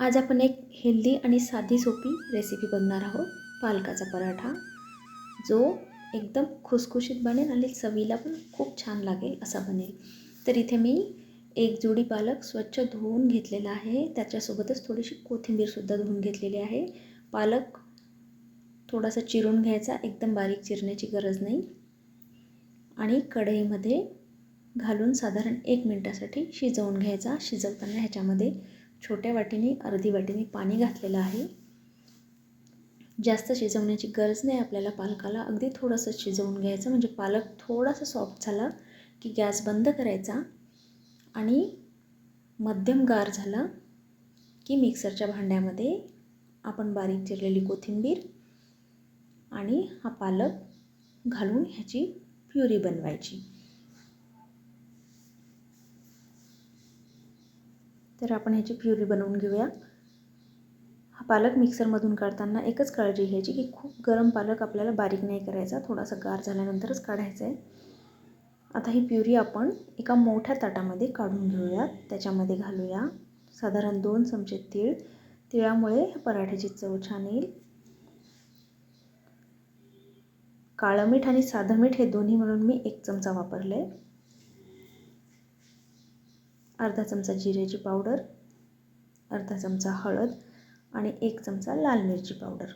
आज आपण एक हेल्दी आणि साधी सोपी रेसिपी बघणार आहोत पालकाचा पराठा. जो एकदम खुसखुशीत बनेल आणि चवीला पण खूप छान लागेल असा बनेल. तर इथे मी एक जोडी पालक स्वच्छ धुवून घेतलेला आहे. त्याच्यासोबतच थोडीशी कोथिंबीरसुद्धा धुवून घेतलेली आहे. पालक थोडासा चिरून घ्यायचा एकदम बारीक चिरण्याची गरज नाही. आणि कढईमध्ये घालून साधारण एक मिनटासाठी शिजवून घ्यायचा. शिजवताना ह्याच्यामध्ये छोट्या वाटीने अर्धी वाटीने पाणी घातलेलं आहे. जास्त शिजवण्याची गरज नाही आपल्याला पालकाला. अगदी थोडंसं शिजवून घ्यायचं. म्हणजे पालक थोडासा सॉफ्ट झाला की गॅस बंद करायचा आणि मध्यम गार झाला की मिक्सरच्या भांड्यामध्ये आपण बारीक चिरलेली कोथिंबीर आणि हा पालक घालून ह्याची प्युरी बनवायची. तर आपण ह्याची प्युरी बनवून घेऊया. हा पालक मिक्सरमधून काढताना एकच काळजी घ्यायची की खूप गरम पालक आपल्याला बारीक नाही करायचा थोडासा गार झाल्यानंतरच काढायचा आहे. आता ही प्युरी आपण एका मोठ्या ताटामध्ये काढून घेऊया. त्याच्यामध्ये घालूया साधारण दोन चमचे तीळ. तिळामुळे पराठ्याची चव छान येईल. काळं मीठ आणि साधं मीठ हे दोन्ही म्हणून मी एक चमचा वापरले आहे अर्धा चमचा जिऱ्याची पावडर अर्धा चमचा हळद आणि एक चमचा लाल मिरची पावडर.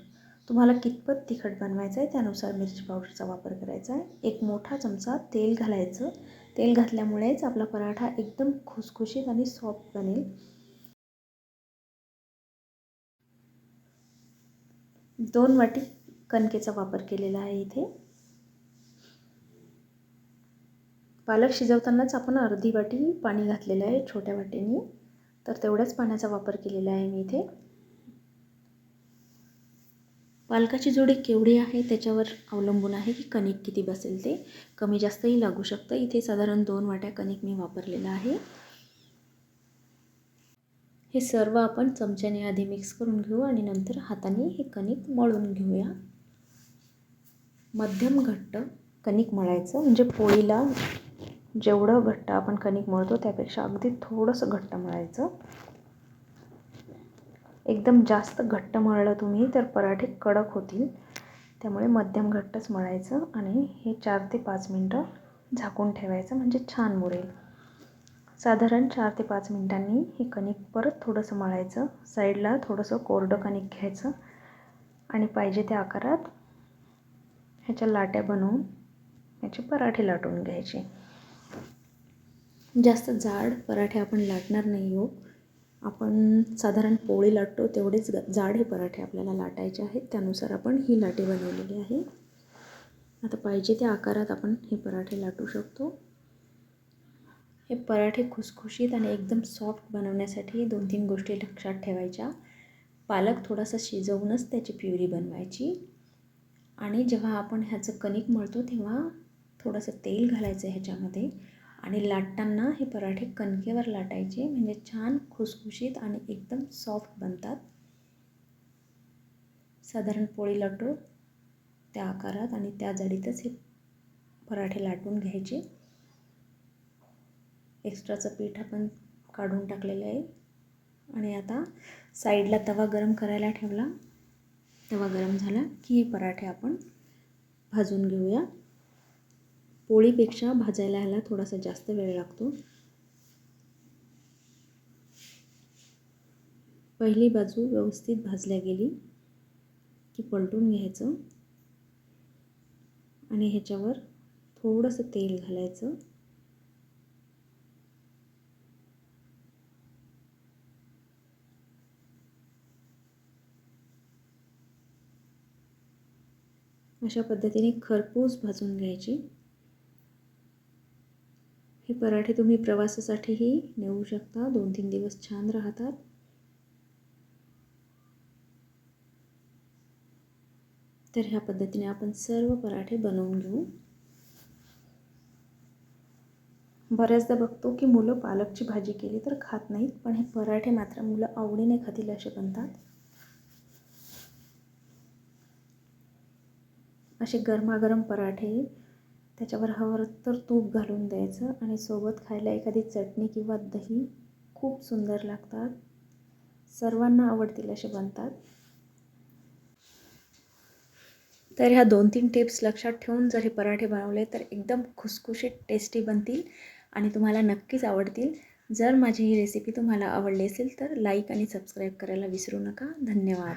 तुम्हाला कितपत तिखट बनवायचं आहे त्यानुसार मिरची पावडरचा वापर करायचा आहे. एक मोठा चमचा तेल घालायचं. तेल घातल्यामुळेच आपला पराठा एकदम खुसखुशीत आणि सॉफ्ट बनेल. दोन वाटी कणकेचा वापर केलेला आहे इथे. पालक शिजवतानाच आपण अर्धी वाटी पाणी घातलेलं आहे छोट्या वाटीने. तर तेवढ्याच पाण्याचा वापर केलेला आहे मी इथे. पालकाची जोडी केवढी आहे त्याच्यावर अवलंबून आहे की कणिक किती बसेल ते. कमी जास्तही लागू शकतं. इथे साधारण दोन वाट्या कणिक मी वापरलेलं आहे. हे सर्व आपण चमच्याने आधी मिक्स करून घेऊ आणि नंतर हाताने हे कणिक मळून घेऊया. मध्यम घट्ट कणिक मळायचं म्हणजे पोळीला जेवढं घट्ट आपण कणिक मळतो त्यापेक्षा अगदी थोडंसं घट्ट मळायचं. एकदम जास्त घट्ट मळलं तुम्ही तर पराठे कडक होतील. त्यामुळे मध्यम घट्टच मळायचं आणि हे चार ते पाच मिनटं झाकून ठेवायचं म्हणजे छान मुरेल. साधारण चार ते पाच मिनटांनी हे कणिक परत थोडंसं मळायचं. साईडला थोडंसं कोरडं कणिक घ्यायचं आणि पाहिजे त्या आकारात ह्याच्या लाट्या बनवून ह्याचे पराठे लाटून घ्यायचे. जास्त जाड पराठे आपण लाटणार नाही हो. आपण साधारण पोळी लाटतो तेवढेच जाड हे पराठे आपल्याला लाटायचे आहेत. त्यानुसार आपण ही लाटे बनवलेली आहे. आता पाहिजे त्या आकारात आपण हे पराठे लाटू शकतो. हे पराठे खुसखुशीत आणि एकदम सॉफ्ट बनवण्यासाठी दोन तीन गोष्टी लक्षात ठेवायच्या. पालक थोडासा शिजवूनच त्याची प्युरी बनवायची. आणि जेव्हा आपण ह्याचं कणिक मळतो तेव्हा थोडंसं तेल घालायचं ह्याच्यामध्ये आणि लाटताना हे पराठे कणकेवर लाटायचे म्हणजे छान खुसखुशीत आणि एकदम सॉफ्ट बनतात. साधारण पोळी लाटतो त्या आकारात आणि त्या जाडीतच हे पराठे लाटून घ्यायचे. एक्स्ट्राचं पीठ आपण काढून टाकलेलं आहे. आणि आता साईडला तवा गरम करायला ठेवला. तवा गरम झाला की हे पराठे आपण भाजून घेऊया. पोळीपेक्षा भाजायला ह्याला थोडासा जास्त वेळ लागतो. पहिली बाजू व्यवस्थित भाजल्या गेली की पलटून घ्यायचं. आणि ह्याच्यावर थोडंसं तेल घालायचं. अशा पद्धतीने खरपूस भाजून घ्यायची. पराठे तुम्ही प्रवासासाठीही नेऊ शकता. दोन तीन दिवस छान राहतात. तर ह्या पद्धतीने आपण सर्व पराठे बनवून घेऊ. बऱ्याचदा बघतो की मुलं पालकची भाजी केली तर खात नाहीत पण हे पराठे मात्र मुलं आवडीने खातील असे बनतात. असे गरमागरम पराठे त्याच्यावर हवं तर तूप घालून द्यायचं आणि सोबत खायला एखादी चटणी किंवा दही खूप सुंदर लागतात. सर्वांना आवडतील असे बनतात. तर ह्या दोन तीन टिप्स लक्षात ठेवून जर हे पराठे बनवले तर एकदम खुसखुशीत टेस्टी बनतील आणि तुम्हाला नक्कीच आवडतील. जर माझी ही रेसिपी तुम्हाला आवडली असेल तर लाईक आणि सबस्क्राईब करायला विसरू नका. धन्यवाद.